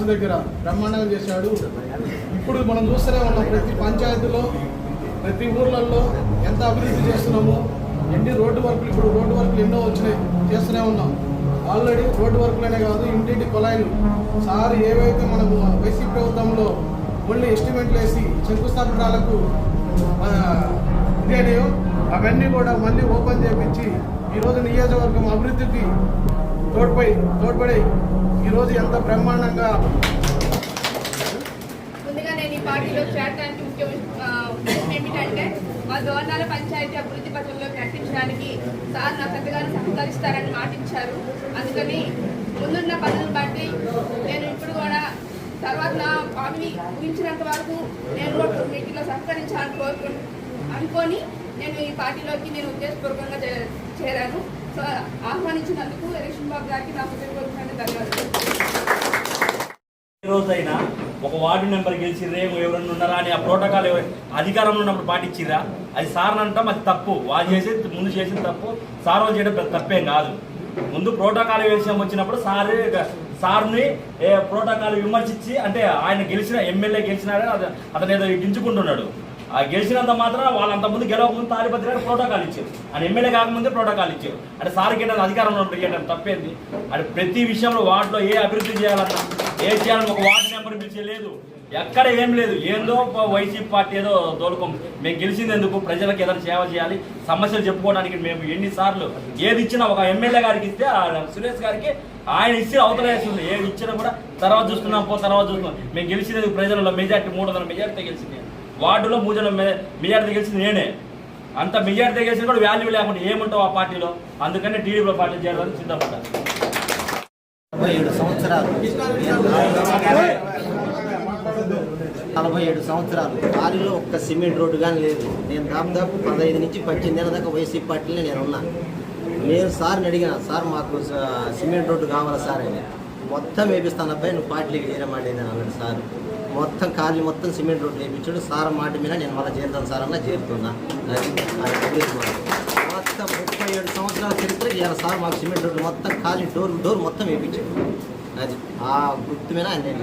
రాజు దగ్గర బ్రహ్మాండంగా చేశాడు. ఇప్పుడు మనం చూస్తూనే ఉన్నాం ప్రతి పంచాయతీలో ప్రతి ఊర్లలో ఎంత అభివృద్ధి చేస్తున్నామో ఎన్ని రోడ్డు వర్కులు ఇప్పుడు రోడ్డు వర్కులు ఎన్నో వచ్చినాయి చేస్తూనే ఉన్నాం. ఆల్రెడీ రోడ్డు వర్కులనే కాదు ఇంటింటి కొలాయిలు. సార్ ఏవైతే మనము వైసీపీ ప్రభుత్వంలో మళ్ళీ ఎస్టిమేట్లు వేసి శంకుస్థాపనాలకు ఇదేనో అవన్నీ కూడా మళ్ళీ ఓపెన్ చేపించి ఈరోజు నియోజకవర్గం అభివృద్ధికి తోడ్పడి తోడ్పడి. ఈరోజు ఎంత బ్రహ్మాండంగా ముందుగా నేను ఈ పార్టీలో చేరడానికి ముఖ్య ఉద్దేశం ఏమిటంటే మా దోర్నాల పంచాయతీ అభివృద్ధి పథంలో ప్రకటించడానికి సార్ నా పెద్దగారు సహకరిస్తారని మాటించారు అందుకని ముందున్న పనులను బట్టి నేను ఇప్పుడు కూడా తర్వాత నా హామీ ముగించినంత వరకు నేను కూడా మీటింగ్లో సహకరించాలని కోరుకు అనుకొని నేను ఈ పార్టీలోకి నేను ఉద్దేశపూర్వకంగా చేరాను. సో ఆహ్వానించినందుకు రేషన్ బాబు గారికి నా హృదయపూర్వకంగా ధన్యవాదాలు. రోజైనా ఒక వార్డు నెంబర్ గెలిచిర్రే ఎవరన్నా ఉన్నారా అని ఆ ప్రోటోకాల్ అధికారంలో ఉన్నప్పుడు పాటించిరా అది సార్ అంటాం అది తప్పు. వాళ్ళు చేసేది ముందు చేసిన తప్పు. సార్ వాళ్ళు చేయడం తప్పేం కాదు. ముందు ప్రోటోకాల్ విషయం వచ్చినప్పుడు సార్ సార్ని ప్రోటోకాల్ విమర్శించి అంటే ఆయన గెలిచిన ఎమ్మెల్యే గెలిచినాడే అతను ఏదో గింజుకుంటున్నాడు గెలిచినంత మాత్రం వాళ్ళంత ముందు గెలవకముందు తాడిపత్రి గారు ప్రోటోకాల్ ఇచ్చారు. ఆయన ఎమ్మెల్యే కాకముందే ప్రోటోకాల్ ఇచ్చారు. అంటే సార్కి ఏంటంటే అధికారంలో ఉన్నప్పుడు తప్పేంది. అంటే ప్రతి విషయంలో వార్డులో ఏ అభివృద్ధి చేయాలన్నా ఏ చేయాలని ఒక వార్డు నెంబర్ పిలిచే లేదు. ఎక్కడ ఏం లేదు. ఏందో వైసీపీ పార్టీ ఏదో దోలుకోం మేము గెలిచింది ఎందుకు? ప్రజలకు ఏదైనా సేవ చేయాలి. సమస్యలు చెప్పుకోవడానికి మేము ఎన్నిసార్లు ఏది ఇచ్చినా ఒక ఎమ్మెల్యే గారికి ఇస్తే సురేష్ గారికి ఆయన ఇచ్చి అవతలేస్తుంది ఏది ఇచ్చినా కూడా తర్వాత చూస్తున్నాం పో తర్వాత చూస్తున్నాం. మేము గెలిచినందుకు ప్రజలలో మెజార్టీ మూడు వందల మెజార్టీ గెలిచింది. వార్డులో మూజన వందల మె- మెజార్టీ గెలిచింది నేనే. అంత మెజార్టీ గెలిచిన కూడా వాల్యూ లేకుండా ఏముంటావు ఆ పార్టీలో? అందుకని టీడీపీలో పార్టీ చేయడానికి సిద్ధపడ్డా. నలభై ఏడు సంవత్సరాలు. నలభై ఏడు సంవత్సరాలు. దారిలో ఒక్క సిమెంట్ రోడ్డు కానీ లేదు. నేను దాదాపు పదహైదు నుంచి పద్దెనిమిది నెలల దాకా వైసీపీ పార్టీలో నేను ఉన్నా నేను సార్ని అడిగిన సార్ మాకు సిమెంట్ రోడ్డు కావాలా సార్? అని. మొత్తం వేపిస్తాను అబ్బాయి నువ్వు పార్టీకి చేరమండి అని అన్నాడు సార్. మొత్తం ఖాళీ మొత్తం సిమెంట్ రోడ్డు వేయించాడు సార్ మాట మీద నేను మళ్ళీ చేరుతాను సార్ అన్న చేరుతున్నా మొత్తం ముప్పై ఏడు సంవత్సరాల చరిత్ర ఇవాళ సార్ మాకు సిమెంట్ రోడ్డు మొత్తం ఖాళీ డోర్ డోర్ మొత్తం వేయించాడు అది ఆ గుర్తు మీద ఆయన నేను